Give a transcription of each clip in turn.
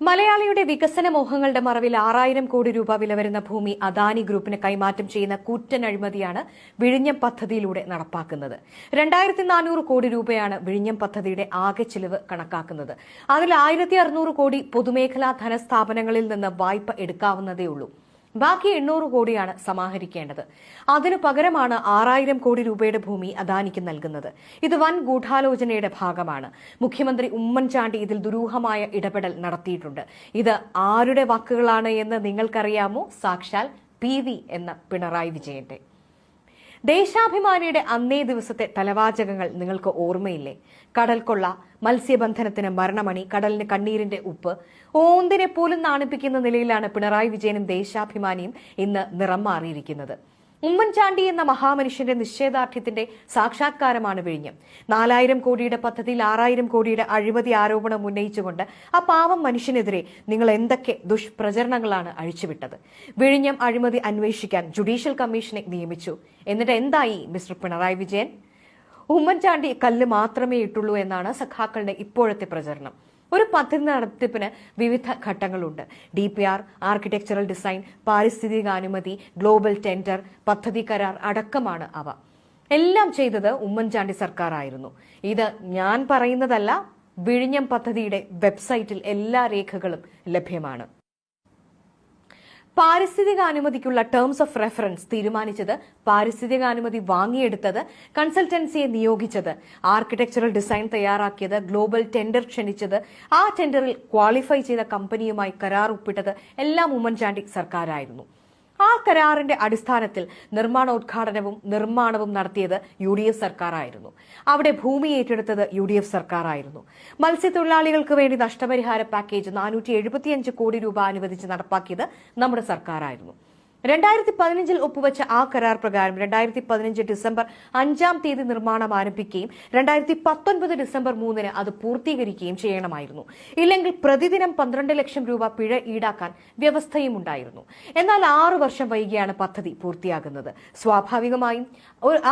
മലയാളിയുടെ വികസന മോഹങ്ങളുടെ മറവിൽ ആറായിരം കോടി രൂപ വില വരുന്ന ഭൂമി അദാനി ഗ്രൂപ്പിന് കൈമാറ്റം ചെയ്യുന്ന കൂറ്റൻ അഴിമതിയാണ് വിഴിഞ്ഞം പദ്ധതിയിലൂടെ നടപ്പാക്കുന്നത്. രണ്ടായിരത്തി നാനൂറ് കോടി രൂപയാണ് വിഴിഞ്ഞം പദ്ധതിയുടെ ആകെ ചിലവ് കണക്കാക്കുന്നത്. അതിൽ ആയിരത്തി അറുന്നൂറ് കോടി പൊതുമേഖലാ ധനസ്ഥാപനങ്ങളിൽ നിന്ന് വായ്പ എടുക്കാവുന്നതേയുള്ളൂ. ബാക്കി എണ്ണൂറ് കോടിയാണ് സമാഹരിക്കേണ്ടത്. അതിനു പകരമാണ് ആറായിരം കോടി രൂപയുടെ ഭൂമി അദാനിക്ക് നൽകുന്നത്. ഇത് വൻ ഗൂഢാലോചനയുടെ ഭാഗമാണ്. മുഖ്യമന്ത്രി ഉമ്മൻചാണ്ടി ഇതിൽ ദുരൂഹമായ ഇടപെടൽ നടത്തിയിട്ടുണ്ട്. ഇത് ആരുടെ വാക്കുകളാണ് എന്ന് നിങ്ങൾക്കറിയാമോ? സാക്ഷാൽ പി വി എന്ന പിണറായി വിജയന്റെ. ദേശാഭിമാനിയുടെ അന്നേ ദിവസത്തെ തലവാചകങ്ങൾ നിങ്ങൾക്ക് ഓർമ്മയില്ലേ? കടൽ കൊള്ള മത്സ്യബന്ധനത്തിന് മരണമണി കടലിന് കണ്ണീരിന്റെ ഉപ്പ് ഓന്തിനെ പോലും നാണിപ്പിക്കുന്ന നിലയിലാണ് പിണറായി വിജയനും ദേശാഭിമാനിയും ഇന്ന് നിറം മാറിയിരിക്കുന്നത്. ഉമ്മൻചാണ്ടി എന്ന മഹാമനുഷ്യന്റെ നിശ്ചയദാർഢ്യത്തിന്റെ സാക്ഷാത്കാരമാണ് വിഴിഞ്ഞം. നാലായിരം കോടിയുടെ പദ്ധതിയിൽ ആറായിരം കോടിയുടെ അഴിമതി ആരോപണം ഉന്നയിച്ചുകൊണ്ട് ആ പാവം മനുഷ്യനെതിരെ നിങ്ങൾ എന്തൊക്കെ ദുഷ്പ്രചരണങ്ങളാണ് അഴിച്ചുവിട്ടത്? വിഴിഞ്ഞം അഴിമതി അന്വേഷിക്കാൻ ജുഡീഷ്യൽ കമ്മീഷനെ നിയമിച്ചു. എന്നിട്ട് എന്തായി മിസ്റ്റർ പിണറായി വിജയൻ? ഉമ്മൻചാണ്ടി കല്ല് മാത്രമേ ഇട്ടുള്ളൂ എന്നാണ് സഖാക്കളുടെ ഇപ്പോഴത്തെ പ്രചരണം. ഒരു പദ്ധതി നടത്തിപ്പിന് വിവിധ ഘട്ടങ്ങളുണ്ട്. D P R architectural design പാരിസ്ഥിതികാനുമതി global tender പദ്ധതി കരാർ അടക്കമാണ് അവ. എല്ലാം ചെയ്തത് ഉമ്മൻചാണ്ടി സർക്കാർ ആയിരുന്നു ഇത് ഞാൻ പറയുന്നതല്ല വിഴിഞ്ഞം പദ്ധതിയുടെ വെബ്സൈറ്റിൽ എല്ലാ രേഖകളും ലഭ്യമാണ്. പാരിസ്ഥിതികാനുമതിക്കുള്ള ടേംസ് ഓഫ് റെഫറൻസ് തീരുമാനിച്ചത് പാരിസ്ഥിതികാനുമതി വാങ്ങിയെടുത്തത് കൺസൾട്ടൻസിയെ നിയോഗിച്ചത്. ആർക്കിടെക്ചറൽ ഡിസൈൻ തയ്യാറാക്കിയത് ഗ്ലോബൽ ടെൻഡർ ക്ഷണിച്ചത് ആ ടെൻഡറിൽ ക്വാളിഫൈ ചെയ്ത കമ്പനിയുമായി കരാർ ഒപ്പിട്ടത് എല്ലാം ഉമ്മൻചാണ്ടി സർക്കാരായിരുന്നു. കരാറിന്റെ അടിസ്ഥാനത്തിൽ നിർമ്മാണോദ്ഘാടനവും നിർമ്മാണവും നടത്തിയത് യു ഡി എഫ് സർക്കാരായിരുന്നു. അവിടെ ഭൂമി ഏറ്റെടുത്തത് യു ഡി എഫ് സർക്കാരായിരുന്നു. മത്സ്യത്തൊഴിലാളികൾക്ക് വേണ്ടി നഷ്ടപരിഹാര പാക്കേജ് നാനൂറ്റി കോടി രൂപ അനുവദിച്ച് നടപ്പാക്കിയത് നമ്മുടെ സർക്കാരായിരുന്നു. രണ്ടായിരത്തി പതിനഞ്ചിൽ ഒപ്പുവെച്ച ആ കരാർ പ്രകാരം രണ്ടായിരത്തി പതിനഞ്ച് ഡിസംബർ അഞ്ചാം തീയതി നിർമ്മാണം ആരംഭിക്കുകയും രണ്ടായിരത്തി പത്തൊൻപത് ഡിസംബർ മൂന്നിന് അത് പൂർത്തീകരിക്കുകയും ചെയ്യണമായിരുന്നു. ഇല്ലെങ്കിൽ പ്രതിദിനം പന്ത്രണ്ട് ലക്ഷം രൂപ പിഴ ഈടാക്കാൻ വ്യവസ്ഥയും ഉണ്ടായിരുന്നു. എന്നാൽ ആറു വർഷം വൈകിയാണ് പദ്ധതി പൂർത്തിയാകുന്നത്. സ്വാഭാവികമായും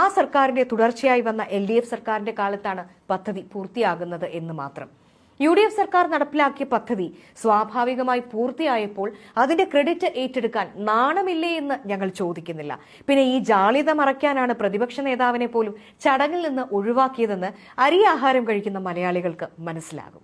ആ സർക്കാരിന്റെ തുടർച്ചയായി വന്ന എൽ സർക്കാരിന്റെ കാലത്താണ് പദ്ധതി പൂർത്തിയാകുന്നത് എന്ന് മാത്രം. യു ഡി എഫ് സർക്കാർ നടപ്പിലാക്കിയ പദ്ധതി സ്വാഭാവികമായി പൂർത്തിയായപ്പോൾ അതിന്റെ ക്രെഡിറ്റ് ഏറ്റെടുക്കാൻ നാണമില്ലേ എന്ന് ഞങ്ങൾ ചോദിക്കുന്നില്ല. പിന്നെ ഈ ജാളിത മറയ്ക്കാനാണ് പ്രതിപക്ഷ നേതാവിനെ പോലും ചടങ്ങിൽ നിന്ന് ഒഴിവാക്കിയതെന്ന് അരി ആഹാരം കഴിക്കുന്ന മലയാളികൾക്ക് മനസ്സിലാകും.